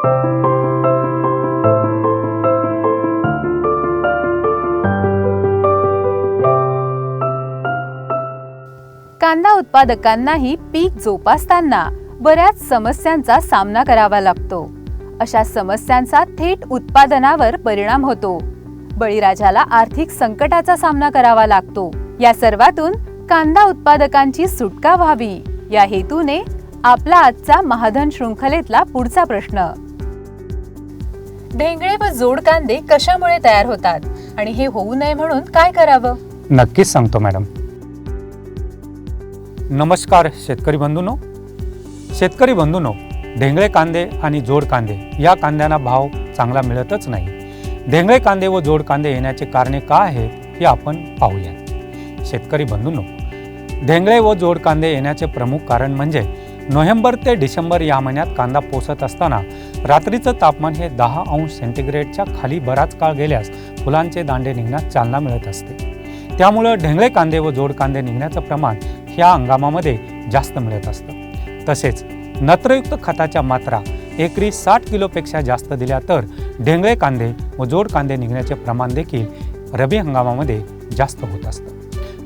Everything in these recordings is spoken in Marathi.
कांदा उत्पादकांनाही पीक जोपासताना बऱ्याच समस्यांचा सामना करावा लागतो. अशा समस्यांचा थेट उत्पादनावर परिणाम होतो. बळीराजाला आर्थिक संकटाचा सामना करावा लागतो. या सर्वातून कांदा उत्पादकांची सुटका व्हावी. या हेतूने आपला आजचा महाधन शृंखलेतला पुढचा प्रश्न. ढेंगळे व जोड कांदे कशामुळे तयार होतात? आणि हे होऊ नये म्हणून काय करावं? नक्कीच सांगतो मॅडम. नमस्कार शेतकरी बंधूनो. शेतकरी बंधूनो ढेंगळे कांदे आणि जोड कांदे या कांद्यांना भाव चांगला मिळतच नाही. ढेंगळे कांदे व जोड कांदे येण्याचे कारणे काय आहेत हे आपण पाहूया. शेतकरी बंधूंनो ढेंगळे व जोड कांदे येण्याचे प्रमुख कारण म्हणजे नोव्हेंबर ते डिसेंबर या महिन्यात कांदा पोसत असताना रात्रीचं तापमान हे दहा अंश सेंटीग्रेडच्या खाली बराच काळ गेल्यास फुलांचे दांडे निघण्यास चालना मिळत असते. त्यामुळं ढेंगळे कांदे व जोड कांदे निघण्याचं प्रमाण ह्या हंगामामध्ये जास्त मिळत असतं. तसेच नत्रयुक्त खताच्या मात्रा एकरी साठ किलोपेक्षा जास्त दिल्या तर ढेंगळे कांदे व जोड कांदे निघण्याचे प्रमाण देखील रब्बी हंगामामध्ये जास्त होत असतं.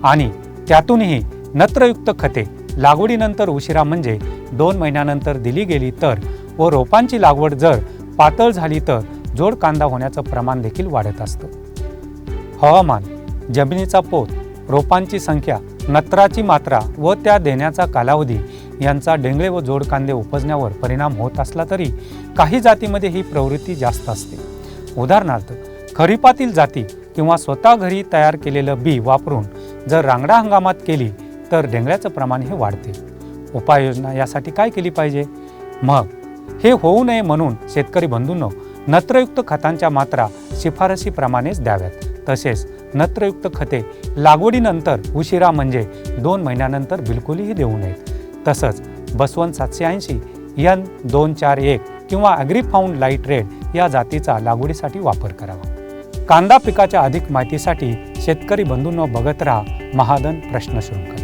आणि त्यातूनही नत्रयुक्त खते लागवडीनंतर उशिरा म्हणजे दोन महिन्यानंतर दिली गेली तर व रोपांची लागवड जर पातळ झाली तर जोड कांदा होण्याचं प्रमाण देखील वाढत असतं. हवामान जमिनीचा पोत रोपांची संख्या नत्राची मात्रा व त्या देण्याचा कालावधी यांचा डेंगळे व जोड कांदे उपजण्यावर परिणाम होत असला तरी काही जातीमध्ये ही प्रवृत्ती जास्त असते. उदाहरणार्थ खरीपातील जाती किंवा स्वतः घरी तयार केलेलं बी वापरून जर रांगडा हंगामात केली तर डेंगळ्याचं प्रमाण हे वाढते. उपाययोजना यासाठी काय केली पाहिजे? मग हे होऊ नये म्हणून शेतकरी बंधूंनो नत्रयुक्त खतांच्या मात्रा शिफारसीप्रमाणेच द्याव्यात. तसेच नत्रयुक्त खते लागवडीनंतर उशिरा म्हणजे दोन महिन्यानंतर बिलकुलही देऊ नयेत. तसंच बसवन सातशे ऐंशी यन दोन चार एक किंवा ॲग्रीफाऊंड लाइट रेड या जातीचा लागवडीसाठी वापर करावा. कांदा पिकाच्या अधिक माहितीसाठी शेतकरी बंधूंनो बघत राहा महादन प्रश्न शृंखला